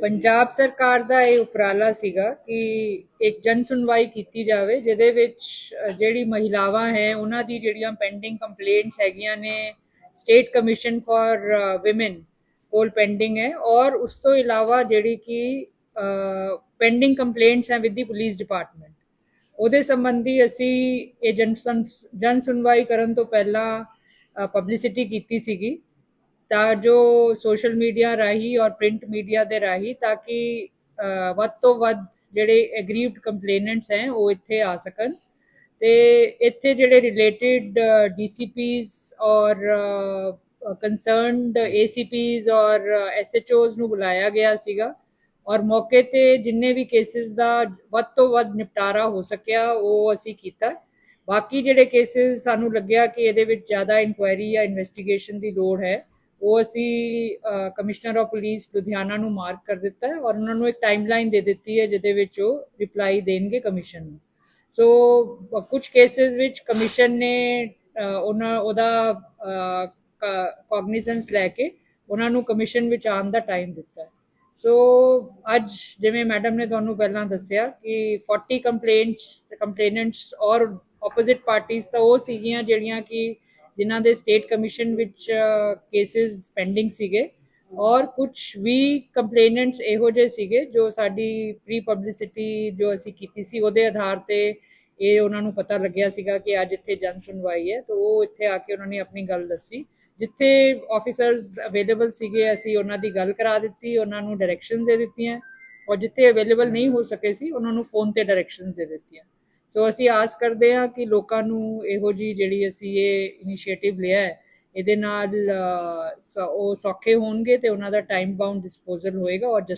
ਪੰਜਾਬ ਸਰਕਾਰ ਦਾ ਇਹ ਉਪਰਾਲਾ ਸੀਗਾ ਕਿ ਇੱਕ ਜਨ ਸੁਣਵਾਈ ਕੀਤੀ ਜਾਵੇ, ਜਿਹਦੇ ਵਿੱਚ ਜਿਹੜੀ ਮਹਿਲਾਵਾਂ ਹੈ, ਉਹਨਾਂ ਦੀ ਜਿਹੜੀਆਂ ਪੈਂਡਿੰਗ ਕੰਪਲੇਂਟਸ ਹੈਗੀਆਂ ਨੇ ਸਟੇਟ ਕਮਿਸ਼ਨ ਫਾਰ ਔਮਨ ਕੋਲ ਪੈਂਡਿੰਗ ਹੈ, ਔਰ ਉਸ ਤੋਂ ਇਲਾਵਾ ਜਿਹੜੀ ਕਿ ਪੈਂਡਿੰਗ ਕੰਪਲੇਂਟਸ ਹੈ ਵਿਦ ਦੀ ਪੁਲਿਸ ਡਿਪਾਰਟਮੈਂਟ ਉਹਦੇ ਸੰਬੰਧੀ ਅਸੀਂ ਇਹ ਜਨ ਜਨ ਸੁਣਵਾਈ ਕਰਨ ਤੋਂ ਪਹਿਲਾਂ ਪਬਲਿਸਿਟੀ ਕੀਤੀ ਸੀਗੀ। ਤਾਂ ਜੋ ਸੋਸ਼ਲ ਮੀਡੀਆ ਰਾਹੀਂ ਔਰ ਪ੍ਰਿੰਟ ਮੀਡੀਆ ਦੇ ਰਾਹੀਂ ਤਾਂ ਕਿ ਵੱਧ ਤੋਂ ਵੱਧ ਜਿਹੜੇ ਐਗਰੀਵਡ ਕੰਪਲੇਨੈਂਟਸ ਹੈ, ਉਹ ਇੱਥੇ ਆ ਸਕਣ। ਤੇ ਇੱਥੇ ਜਿਹੜੇ ਰਿਲੇਟਡ ਡੀਸੀਪੀਸ ਔਰ ਕੰਸਰਨਡ ਏਸੀਪੀਸ ਔਰ ਐਸਐਚਓਸ ਨੂੰ ਬੁਲਾਇਆ ਗਿਆ ਸੀਗਾ। ਔਰ ਮੌਕੇ ਤੇ ਜਿੰਨੇ ਵੀ ਕੇਸਿਸ ਦਾ ਵੱਧ ਤੋਂ ਵੱਧ ਨਿਪਟਾਰਾ ਹੋ ਸਕਿਆ, ਉਹ ਅਸੀਂ ਕੀਤਾ। ਬਾਕੀ ਜਿਹੜੇ ਕੇਸਿਸ ਸਾਨੂੰ ਲੱਗਿਆ ਕਿ ਇਹਦੇ ਵਿੱਚ ਜ਼ਿਆਦਾ ਇਨਕੁਆਇਰੀ ਜਾਂ ਇਨਵੈਸਟੀਗੇਸ਼ਨ ਦੀ ਲੋੜ ਹੈ ਉਹ ਅਸੀਂ ਕਮਿਸ਼ਨਰ ਆਫ ਪੁਲਿਸ ਲੁਧਿਆਣਾ ਨੂੰ ਮਾਰਕ ਕਰ ਦਿੱਤਾ ਹੈ ਔਰ ਉਹਨਾਂ ਨੂੰ ਇੱਕ ਟਾਈਮਲਾਈਨ ਦੇ ਦਿੱਤੀ ਹੈ ਜਿਹਦੇ ਵਿੱਚ ਉਹ ਰਿਪਲਾਈ ਦੇਣਗੇ ਕਮਿਸ਼ਨ ਨੂੰ। ਸੋ ਕੁਝ ਕੇਸਿਸ ਵਿੱਚ ਕਮਿਸ਼ਨ ਨੇ ਉਹਨਾਂ, ਉਹਦਾ ਕੋਗਨੀਸੈਂਸ ਲੈ ਕੇ ਉਹਨਾਂ ਨੂੰ ਕਮਿਸ਼ਨ ਵਿੱਚ ਆਉਣ ਦਾ ਟਾਈਮ ਦਿੱਤਾ ਹੈ। ਸੋ ਅੱਜ ਜਿਵੇਂ ਮੈਡਮ ਨੇ ਤੁਹਾਨੂੰ ਪਹਿਲਾਂ ਦੱਸਿਆ ਕਿ 40 ਕੰਪਲੇਂਟਸ ਕੰਪਲੇਨੈਂਟਸ ਔਰ ਆਪੋਜ਼ਿਟ ਪਾਰਟੀਆਂ ਤਾਂ ਉਹ ਸੀਗੀਆਂ ਜਿਹੜੀਆਂ ਕਿ ਜਿਨ੍ਹਾਂ ਦੇ ਸਟੇਟ ਕਮਿਸ਼ਨ ਵਿੱਚ ਕੇਸਿਸ ਪੈਂਡਿੰਗ ਸੀਗੇ। ਔਰ ਕੁਝ ਵੀ ਕੰਪਲੇਨੈਂਟਸ ਇਹੋ ਜਿਹੇ ਸੀਗੇ ਜੋ ਸਾਡੀ ਪ੍ਰੀ ਪਬਲਿਸਿਟੀ ਜੋ ਅਸੀਂ ਕੀਤੀ ਸੀ, ਉਹਦੇ ਆਧਾਰ ਤੇ ਇਹ ਉਹਨਾਂ ਨੂੰ ਪਤਾ ਲੱਗਿਆ ਸੀਗਾ ਕਿ ਅੱਜ ਇੱਥੇ ਜਨ ਸੁਣਵਾਈ ਹੈ। ਤਾਂ ਉਹ ਇੱਥੇ ਆ ਕੇ ਉਹਨਾਂ ਨੇ ਆਪਣੀ ਗੱਲ ਦੱਸੀ। ਜਿੱਥੇ ਆਫੀਸਰਸ ਅਵੇਲੇਬਲ ਸੀਗੇ, ਅਸੀਂ ਉਹਨਾਂ ਦੀ ਗੱਲ ਕਰਾ ਦਿੱਤੀ, ਉਹਨਾਂ ਨੂੰ ਡਾਇਰੈਕਸ਼ਨ ਦੇ ਦਿੱਤੀਆਂ। ਔਰ ਜਿੱਥੇ ਅਵੇਲੇਬਲ ਨਹੀਂ ਹੋ ਸਕੇ ਸੀ, ਉਹਨਾਂ ਨੂੰ ਫੋਨ ਤੇ ਡਾਇਰੈਕਸ਼ਨ ਦੇ ਦਿੱਤੀਆਂ। ਸੋ ਅਸੀਂ ਆਸ ਕਰਦੇ ਹਾਂ ਕਿ ਲੋਕਾਂ ਨੂੰ ਇਹੋ ਜੀ ਜਿਹੜੀ ਅਸੀਂ ਇਹ ਇਨੀਸ਼ੀਏਟਿਵ ਲਿਆ ਹੈ, ਇਹਦੇ ਨਾਲ ਸ- ਉਹ ਸੌਖੇ ਹੋਣਗੇ ਤੇ ਉਹਨਾਂ ਦਾ ਟਾਈਮ ਬਾਉਂਡ ਡਿਸਪੋਜ਼ਲ ਹੋਏਗਾ ਔਰ